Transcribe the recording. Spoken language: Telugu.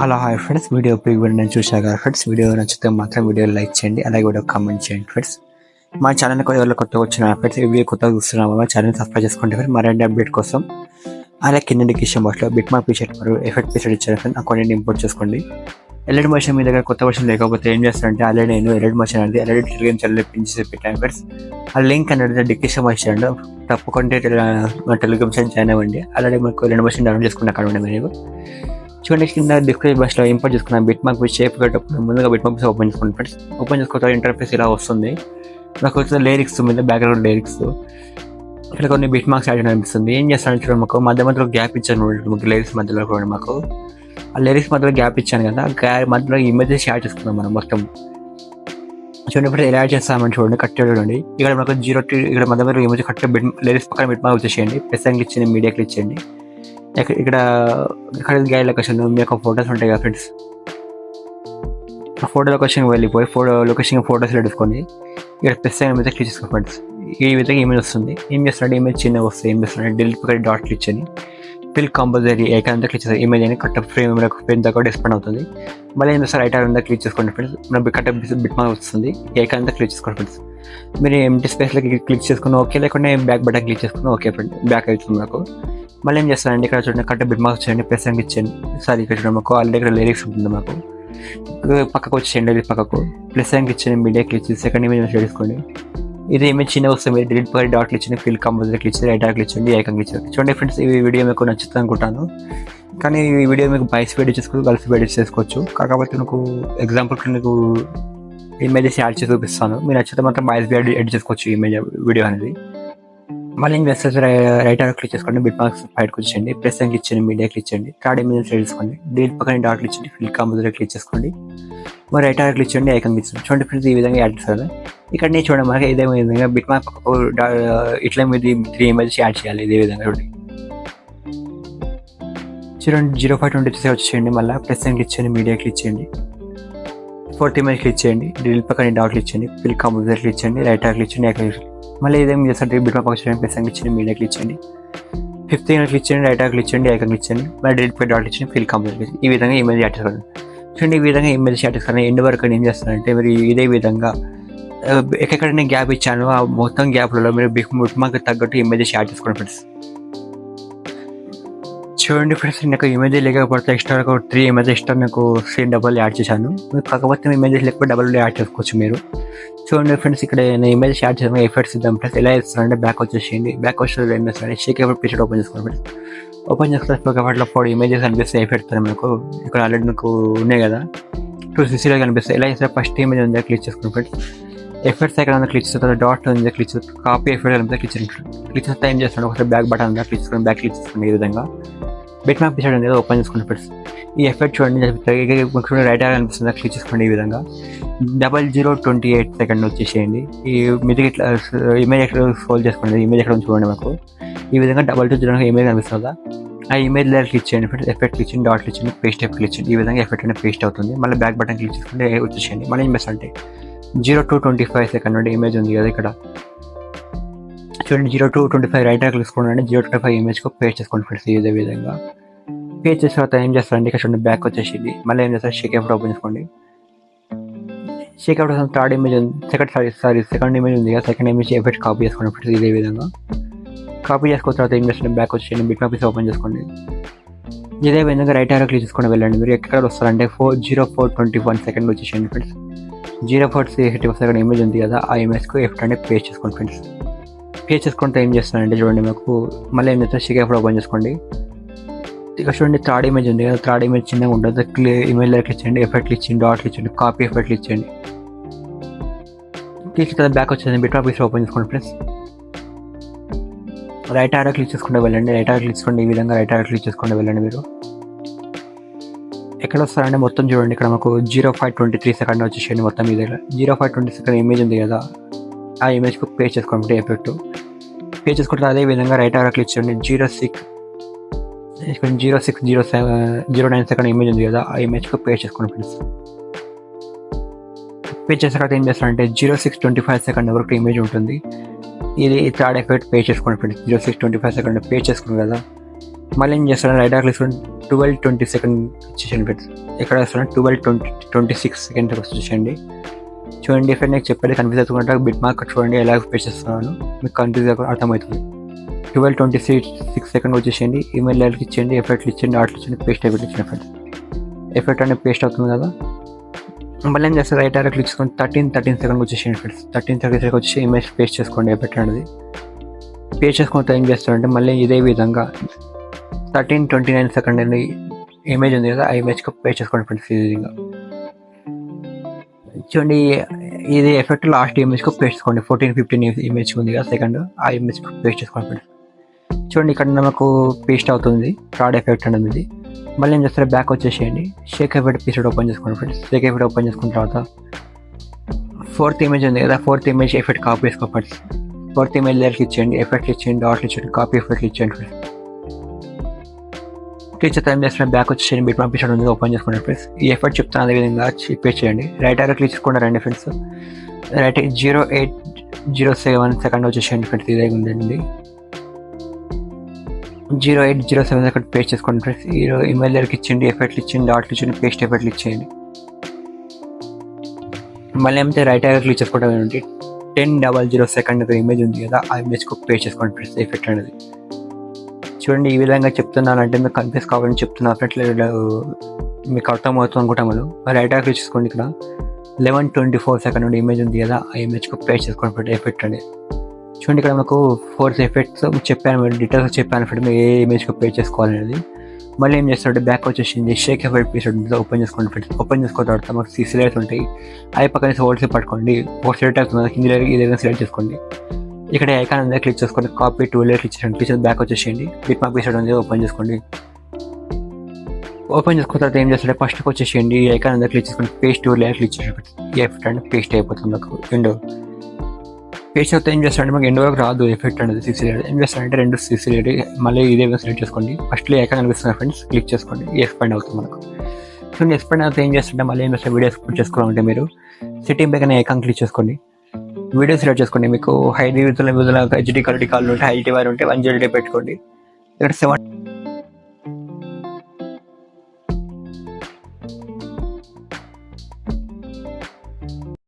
Hello hi friends video preview నేను చూశాను కదా ఫ్రెండ్స్ వీడియో నచ్చితే మాత్రం వీడియో లైక్ చేయండి. అలాగే వీడియో కామెంట్ చేయండి ఫ్రెండ్స్ మా ఛానల్ కూడా ఎవరు కొత్తగా వచ్చిన ఫ్రెండ్స్ ఇవి వీడియో కొత్తగా చూస్తున్నాము మా ఛానల్ సబ్స్క్రైబ్ చేసుకోండి ఫ్రెండ్స్ మరిన్ని అప్డేట్ కోసం అలాగే కింద డిస్క్రిప్షన్ బాక్స్లో బిట్ మార్క్ పీషర్ట్ మరియు ఎఫెక్ట్ పీషర్ట్ ఇచ్చారు ఫ్రెండ్స్ అకౌంట్ ఇంపోర్ట్ చేసుకోండి. ఎల్ఎడ్ మోషన్ మీ దగ్గర కొత్త వర్షన్ లేకపోతే ఏం చేస్తారంటే ఆల్రెడీ నేను ఎల్ఎడ్ మోషన్ అనేది ఎల్ఎడ్ టెలిగ్రామ్ ఛానల్ పిలిచి పెట్టాను ఫ్రెండ్స్ ఆ లింక్ అనేది డిస్క్రిప్షన్ ఇచ్చాడు తప్పకుండా టెలిగ్రామ్ ఛానల్ జాయిన్ అవ్వండి. అలాగే మీకు ఎల్ఎడ్ మోషన్ డౌన్లోడ్ చేసుకున్న అక్కడ ఉండే మీరు. చూడండి కింద డిస్క్రిప్షన్ బాక్స్లో ఇంపోర్ట్ చేసుకున్న బిట్ మార్క్ షేప్ పెట్టేటప్పుడు ముందుగా బిట్ మార్క్స్ ఓపెన్ చేసుకోండి ఫ్రెండ్స్ ఓపెన్ చేసుకోవచ్చు ఇంటర్ఫేస్ ఇలా వస్తుంది. నాకు వచ్చిన లిరిక్స్ మీద బ్యాక్గ్రౌండ్ లిరిక్స్ ఇక్కడ కొన్ని బిట్ మార్క్స్ యాడ్ అనిపిస్తుంది. ఏం చేస్తాను చూడండి మాకు మధ్య మధ్యలో గ్యాప్ ఇచ్చాను చూడండి. లిరిక్స్ మధ్యలో చూడండి మాకు. ఆ లిరిక్స్ మధ్యలో గ్యాప్ ఇచ్చాను కదా మధ్యలో ఇమేజెస్ యాడ్ చేసుకున్నాం మనం మొత్తం. చూడండి ఇప్పుడు ఎలా యాడ్ చేస్తామని చూడండి కట్ చూడండి. ఇక్కడ మనకు జీరో ఇక్కడ మధ్య మధ్యలో ఇమేజ్ కట్ బిట్ లిరిక్స్ పక్కన బిట్ మార్క్ వచ్చేసేయండి ప్రెస్ క్లిక్ చేయండి మీడియా క్లిక్ చేయండి. ఇక్కడ ఇక్కడ గైడ్ లొకేషన్ మీ యొక్క ఫొటోస్ ఉంటాయి కదా ఫ్రెండ్స్ ఫోటో లొకేషన్ వెళ్ళిపోయి ఫోటో లొకేషన్ ఫోటోస్ పెట్టుకొని ఇక్కడ ప్లస్ అయిన మీద క్లిక్ చేసుకో ఫ్రెండ్స్ ఈ విధంగా ఇమేజ్ వస్తుంది. ఏం చేస్తున్నాడు? ఇమేజ్ చిన్నగా వస్తుంది. ఏం చేస్తున్నాడు? డెలిట్ పక్కన డాట్ క్లిక్ చేయని ఫిల్ కంపల్సరీ ఏకాంత క్లిక్ చేస్తారు ఇమేజ్ అని కట్ ఫ్రేమ్ పెద్ద కూడా ఎక్స్పెండ్ అవుతుంది. మళ్ళీ ఏం చేస్తారు రైట్ అంతా క్లిక్ చేసుకోండి ఫ్రెండ్స్ మన కట్ బిట్ మార్క్ వస్తుంది. ఏకాంత క్లిక్ చేసుకోండి ఫ్రెండ్స్ మీరు ఎంటీ స్పేస్లో క్లిక్ చేసుకుని ఓకే లేకుంటే బ్యాక్ బటన్ క్లిక్ చేసుకుని ఓకే ఫ్రెండ్ బ్యాక్ అవుతుంది నాకు. మళ్ళీ ఏం చేస్తానండి? ఇక్కడ చూడండి కట్ట బిట్ మార్క్స్ చేయండి ప్రెస్ అండ్ ఇచ్చేయండి. సారీ ఇక్కడ చూడండి మాకు ఆల్రెడీ ఇక్కడ లిరిక్స్ ఉంటుంది మాకు. పక్కకు వచ్చేయండి ఇది పక్కకు. ప్లస్ అని ఇచ్చేయండి మీడియా క్లిక్ చేసి సెకండ్ ఇమేజ్ చేసుకోండి. ఇది ఇమేజ్ చిన్న వస్తుంది మీరు డిలీట్ పై డాట్లు ఇచ్చింది ఫిల్ కంపల్సరీ క్లిక్ చేసి రైట్ క్లిక్ ఇచ్చండి ఐకన్ క్లిక్ చేయండి. చూడండి ఫ్రెండ్స్ ఈ వీడియో మీకు నచ్చుతుంది అనుకుంటాను. కానీ ఈ వీడియో మీకు బైస్ వేడి చేసుకోవచ్చు గర్ల్స్ వేడి చేసుకోవచ్చు. కాకపోతే మీకు ఎగ్జాంపుల్ నీకు ఇమేజెస్ యాడ్ చేసి చూపిస్తాను. మీరు నచ్చితే మాత్రం బైస్ వేడి ఎడిట్ చేసుకోవచ్చు ఇమేజ్ వీడియో అనేది. మళ్ళీ ఏం చేస్తే రైట్ ఆర్ క్లిక్ చేసుకోండి బిట్ మార్క్స్ ఫైట్ వచ్చేయండి ప్రెస్ అని క్లిక్ మీడియా క్లిక్ చేయండి థర్డ్ ఇమేజ్ సెట్ చేసుకోండి డిలీట్ పక్కన డాట్ క్లిక్ చేయండి ఫిల్ కంపల్సరీ క్లిక్ చేసుకోండి. మరి రైట్ ఆర్ క్లిక్ చేయండి ఐకన్ క్లిక్ చేయండి చూడండి ఫ్రెండ్స్ ఈ విధంగా యాడ్ చేస్తారు ఇక్కడ నేను చూడండి మనకి ఇదే విధంగా బిట్ మార్క్ ఇట్లా మీద త్రీ ఎంఎల్స్ యాడ్ చేయాలి ఇదే విధంగా చూడండి. చూడండి జీరో ఫైవ్ ట్వంటీ త్రీ వచ్చేయండి మళ్ళీ ప్రెస్ అని మీడియా క్లిక్ చేయండి ఫోర్టీ ఇమేజ్ క్లిక్ చేయండి డిలీట్ పక్కన డాట్ క్లిక్ చేయండి ఫిల్ కంపల్సరీ క్లిక్ చేయండి రైట్ ఆర్ క్లిక్ చేయండి ఎక్కడ మళ్ళీ ఇదేం చేస్తారు బిట్ మార్క్ వచ్చేయండి ప్రెస్ అని క్లిక్ చేయండి మీడియా క్లిక్ చేయండి. ఫిఫ్త్ ఇమేజ్ క్లిక్ చేయండి రైట్ ఆర్ క్లిక్ చేయండి ఐకన్ క్లిక్ చేయండి మళ్ళీ డిలీట్ పై డాట్ క్లిక్ ఫిల్ కంపల్సరీ ఈ విధంగా ఇమేజ్ యాడ్ చేసుకోండి. చూడండి ఈ విధంగా ఇమేజ్ యాడ్ చేసుకోండి. ఎండ్ వరకు ఏం చేస్తారంటే మీరు ఇదే విధంగా ఎక్కడైనా గ్యాప్ ఇచ్చాను ఆ మొత్తం గ్యాప్లలో మీరు బిగ్ బిట్ తగ్గట్టు ఇమేజెస్ యాడ్ చేసుకోండి ఫ్రెండ్స్. చూడండి ఫ్రెండ్స్ నాకు ఇమేజ్ లేకపోతే ఎక్స్ట్రా ఒక త్రీ ఇమేజ్ ఎక్స్ట్రా నాకు సేమ్ డబల్ యాడ్ చేశాను. కాకపోతే ఇమేజెస్ లేకపోతే డబల్ యాడ్ చేసుకోవచ్చు మీరు. చూడండి ఫ్రెండ్స్ ఇక్కడ నేను ఇమేజ్ యాడ్ చేసాను ఎఫర్ట్స్ ఇద్దాం ఫ్రెండ్స్. ఎలా ఇస్తానంటే బ్యాక్ వచ్చేసేయండి. బ్యాక్ వచ్చే ఏం చేస్తానంటే షేక్ ఎఫర్ట్ పిక్చర్ ఓపెన్ చేసుకోండి ఫ్రెండ్స్. ఓపెన్ చేస్తే ఒక వాటిలో ఫోర్ ఇమేజెస్ కనిపిస్తాయి ఎఫెక్ట్స్ మీకు. ఇక్కడ ఆల్రెడీ మీకు ఉన్నాయి కదా. టూ సిక్స్టీలో కనిపిస్తాయి. ఎలా చేస్తే ఫస్ట్ ఇమేజ్ ఉంది క్లిక్ చేసుకోండి ఫ్రెండ్స్. ఎఫెక్ట్స్ ఎక్కడ ఉందో క్లిక్ చేస్తారు డాట్ ఉంది క్లిక్ చేస్తారు కాపీ ఎఫెక్ట్ కనిపిస్తే క్లిక్ క్లిక్ చేస్తే ఏం చేస్తాను ఒకసారి బ్యాక్ బటన్ ఉందా క్లిక్ చేసుకోండి బ్యాక్ క్లిక్ చేసుకోండి ఈ విధంగా. బెట్ మ్యాప్ పిక్చర్ అనేది ఓపెన్ చేసుకోండి ఫ్రెండ్స్ ఈ ఎఫెక్ట్ చూడండి చూడండి రైట్ అనిపిస్తుంది క్లిక్ చేసుకోండి ఈ విధంగా. Double zero twenty eight second వచ్చేసేయండి. ఈ మీద ఇట్లా ఇమేజ్ ఎక్కడ ఫోల్డ్ చేసుకోండి ఇమేజ్ ఎక్కడ చూడండి మాకు. ఈ విధంగా డబల్ టూ జీరో ఇమేజ్ కనిపిస్తుందా? ఆ ఇమేజ్ లేయర్ క్లిక్ చేయండి ఫ్రెండ్స్ ఎఫెక్ట్ క్లిక్ చేయండి డాట్ క్లిక్ చేయండి పేస్ట్ ఎఫెక్ట్ క్లిక్ చేయండి. ఈ విధంగా ఎఫెక్ట్ అనేది పేస్ట్ అవుతుంది. మళ్ళీ బ్యాక్ బటన్ క్లిక్ చేసుకుంటే వచ్చేసేయండి. మళ్ళీ ఏం అంటే zero two twenty five second నుండి ఇమేజ్ ఉంది కదా ఇక్కడ. చూడండి zero two twenty five right click తీసుకోండి జీరో ట్వంటీ ఫైవ్ ఇమేజ్కి పేస్ట్ చేసుకోండి ఫ్రెండ్స్ ఇదే విధంగా. పేజ్ చేసిన తర్వాత ఏం చేస్తారండి ఇక్కడ చూడండి బ్యాక్ వచ్చేసింది. మళ్ళీ ఏం చేస్తారు షేక్ ఎఫ్ట్ ఓపెన్ చేసుకోండి. షేక్ అవుట్ థర్డ్ ఇమేజ్ ఉంది. Second sorry sorry second image ఉంది కదా. సెకండ్ ఇమేజ్ ఎఫెక్ట్ కాపీ చేసుకోండి ఫ్రెండ్స్ ఇదే విధంగా. కాపీ చేసుకున్న తర్వాత ఏం చేస్తుంది బ్యాక్ వచ్చేయండి బిట్ కాపీస్ ఓపెన్ చేసుకోండి. ఇదే విధంగా రైట్ ఆరో క్లిక్ చేసుకుని వెళ్ళండి. మీరు ఎక్కడ వస్తారంటే four zero four twenty one second వచ్చేసేయండి friends zero four eighty second image ఉంది కదా. ఆ ఇమేజ్కి ఎఫ్ట్ అంటే పేస్ట్ చేసుకోండి ఫ్రెండ్స్ పేస్ట్ చేసుకుంటే ఏం చేస్తానంటే చూడండి మీకు. మళ్ళీ ఏం చేస్తాను షేక్ ఓపెన్ చేసుకోండి. ఇక చూడండి థర్డ్ ఇమేజ్ ఉంది కదా. థర్డ్ ఇమేజ్ చిన్నగా ఉంటుంది. క్లీ ఇమేజ్ లైక్ ఇచ్చండి ఎఫెక్ట్లు ఇచ్చిండి డాట్లు ఇచ్చండి కాపీ ఎఫెక్ట్లు ఇచ్చండి క్లిక్ కదా బ్యాక్ వచ్చేది బిట్ ఆఫీస్ ఓపెన్ చేసుకోండి ఫ్రెండ్స్ రైట్ ఆర్డర్ క్లిక్ చేసుకుంటే వెళ్ళండి. రైట్ ఆర్డర్ క్లిక్ చేసుకోండి. ఈ విధంగా రైట్ ఆర్డర్ క్లిక్ చేసుకుంటే వెళ్ళండి మీరు. ఎక్కడ వస్తారంటే మొత్తం చూడండి. ఇక్కడ మాకు zero five twenty three second వచ్చేసేయండి మొత్తం మీ దగ్గర zero five twenty second image ఉంది కదా. ఆ ఇమేజ్కి పే చేసుకోండి. ఎఫెక్ట్ పే చేసుకుంటారు. అదే విధంగా రైట్ ఆర్డర్ క్లిక్ చేయండి. Zero six zero six zero seven zero nine second image ఉంది కదా ఆ ఇమేజ్కి పే చేసుకోండి ఫ్రెండ్స్ పే చేసిన తర్వాత ఏం చేస్తారంటే zero six twenty five second వరకు ఇమేజ్ ఉంటుంది. ఇది థర్డ్ ఎఫెక్ట్ పే చేసుకోండి friends zero six twenty five second pay చేసుకున్నాం కదా. మళ్ళీ ఏం చేస్తారంటే right click twelve twenty second వచ్చేసండి ఫ్రెండ్స్ ఎక్కడ వస్తున్నా twelve twenty twenty six second వచ్చేసండి చూడండి ఎఫెక్ట్ నాకు చెప్పేది కన్ఫ్యూజ్ అవుతుంటే బిట్ మార్క్ చూడండి ఎలా పేస్ట్ చేస్తున్నాను. మీకు కన్ఫ్యూజ్ అవ్వకుండా అర్థమవుతుంది. Twelve twenty six six second వచ్చేసేయండి. ఈమెయిల్ లైల్కి ఇచ్చేయండి ఎఫర్ట్లు ఇచ్చేయండి ఆర్ట్లు ఇచ్చేయండి పేస్ట్ ఎఫెక్ట్ ఇచ్చిన ఫ్రెండ్ ఎఫెక్ట్ అనేది పేస్ట్ అవుతుంది కదా. మళ్ళీ ఏం చేస్తారు? Right or click thirteen thirteen second వచ్చేసేయండి ఫ్రెండ్స్ థర్టీన్ థర్టీ సెకండ్ వచ్చి ఇమేజ్ పేస్ట్ చేసుకోండి ఎఫెక్ట్ అనేది. పేస్ట్ చేసుకుంటే ఏం చేస్తారంటే మళ్ళీ ఇదే విధంగా థర్టీన్ ట్వంటీ నైన్ సెకండ్ అనేది ఇమేజ్ ఉంది కదా ఆ ఇమేజ్కి పేస్ట్ చేసుకోండి ఫ్రెండ్స్ ఈ విధంగా. చూడండి ఇది ఎఫెక్ట్ లాస్ట్ ఇమేజ్కి పేస్ట్ చేసుకోండి. ఫోర్టీన్ ఫిఫ్టీన్ ఇమేజ్ ఉంది కదా సెకండ్ ఆ ఇమేజ్కి పేస్ట్ చేసుకోండి చూడండి ఇక్కడ మనకు పేస్ట్ అవుతుంది. ఫ్రాడ్ ఎఫెక్ట్ అనేది. మళ్ళీ ఏం చేస్తారు బ్యాక్ వచ్చేసేయండి. షేక్ ఎఫెక్ట్ పీసెడ్ ఓపెన్ చేసుకోండి ఫ్రెండ్స్ షేక్ ఎఫెక్ట్ ఓపెన్ చేసుకున్న తర్వాత ఫోర్త్ ఇమేజ్ ఉంది కదా. ఫోర్త్ ఇమేజ్ ఎఫెక్ట్ కాపీ చేసుకో ఫ్రెండ్స్ ఫోర్త్ ఇమేజ్ దగ్గరికి ఇచ్చేయండి. ఎఫెక్ట్ ఇచ్చేయండి. డాట్లు ఇచ్చేయండి. కాపీ ఎఫెక్ట్ ఇచ్చేయండి ఫ్రెండ్స్ టీచర్ టైం చేసిన బ్యాక్ వచ్చేసి బిట్ పంపించడం ఉంది ఓపెన్ చేసుకోండి ఫ్రెండ్స్ ఈ ఎఫెక్ట్ చెప్తాను అదే విధంగా పే చేయండి రైట్ ఆర్ క్లిక్ చేసుకోండి రండి friends right zero eight zero seven second వచ్చేసేయండి ఫ్రెండ్స్ ఇదే ఉందండి జీరో ఎయిట్ జీరో సెవెన్ అక్కడ పేస్ట్ చేసుకోండి ఫ్రెండ్స్ ఈ ఈమెయిల్ దగ్గరికి ఇచ్చిండి ఎఫెక్ట్లు ఇచ్చింది డాట్లు ఇచ్చిండి పేస్ట్ ఎఫెక్ట్లు ఇచ్చేయండి మళ్ళీ ఏమైతే రైట్ ఆర్ క్లిక్ చేసుకోవడం ఏంటి ten double zero second image ఉంది కదా ఆ ఇమేజ్కి పేస్ట్ చేసుకోండి ఫ్రెండ్స్ ఎఫెక్ట్ అనేది. చూడండి ఈ విధంగా చెప్తున్నానంటే మీకు కన్ఫ్యూజ్ కావాలని చెప్తున్నా. అట్లా మీకు అర్థమవుతుంది అనుకుంటాము రైట్ యాక్ చూసుకోండి ఇక్కడ. లెవెన్ ట్వంటీ ఫోర్ సెకండ్ నుండి ఇమేజ్ ఉంది కదా ఆ ఇమేజ్కి పేస్ట్ చేసుకోండి ఫ్రెండ్ ఎఫెక్ట్ అనేది చూడండి ఇక్కడ మాకు ఫోర్స్ ఎఫెక్ట్స్ చెప్పాను డీటెయిల్స్ చెప్పాను ఫ్రెండ్ మీరు ఏ ఇమేజ్కి పే చేసుకోవాలనేది మళ్ళీ ఏం చేస్తాడు బ్యాక్ వచ్చేసింది షేక్ ఎఫెక్ట్ పీస్ ఉంటుంది ఓపెన్ చేసుకోండి ఫ్రెండ్స్ ఓపెన్ చేసుకున్న తర్వాత మాకు సీ సిలైట్స్ ఉంటాయి. అవి పక్కన హోల్స్ పట్టుకోండి. ఒక సెలెక్ట్ అవుతుంది కింది ఏదైనా సెలెక్ట్ చేసుకోండి ఇక్కడ ఐకాన్ ఉంది క్లిక్ చేసుకోండి. కాపీ టూ లేయర్ క్లిక్ చేయండి టీచర్ బ్యాక్ వచ్చేసేయండి. బిట్ మార్క్ పీసెడ్ ఉంది. ఓపెన్ చేసుకోండి. ఓపెన్ చేసుకున్న తర్వాత ఏం చేస్తాడు ఫస్ట్ వచ్చేసేయండి. ఈ ఐకాన్ ఉంది క్లిక్ చేసుకోండి. పేస్ట్ టూ లేయర్ క్లిక్ చేసేయండి. ఎఫెక్ట్ అంటే పేస్ట్ అయిపోతుంది మాకు. విండో పేస్ట్ అయితే ఏం చేస్తారంటే మాకు ఎండో వరకు రాదు ఎఫెక్ట్ అనేది. సిక్స్ లేయర్ ఏం చేస్తాడంటే రెండు సిక్స్ లేయర్ మళ్ళీ ఇదే సెలెక్ట్ చేసుకోండి. ఫస్ట్ ఐకాన్ కనిపిస్తుంది ఫ్రెండ్స్ క్లిక్ చేసుకోండి. ఎక్స్పాండ్ అవుతుంది మనకు. సో ఎక్స్పాండ్ అయితే ఏం చేస్తుంటే మళ్ళీ ఏం చేస్తారు? వీడియో ఎక్స్పోర్ట్ చేసుకోవాలంటే మీరు. సిట్టింగ్ అనే ఐకాన్ క్లిక్ చేసుకోండి. వీడియో సెలెక్ట్ చేసుకోండి. మీకు హై విధుల విధుల హెచ్డి క్వాలిటీ కాల్ ఉంటే హైటీ వారు ఉంటే వన్ జీరో పెట్టుకోండి. ఇక్కడ సెవెన్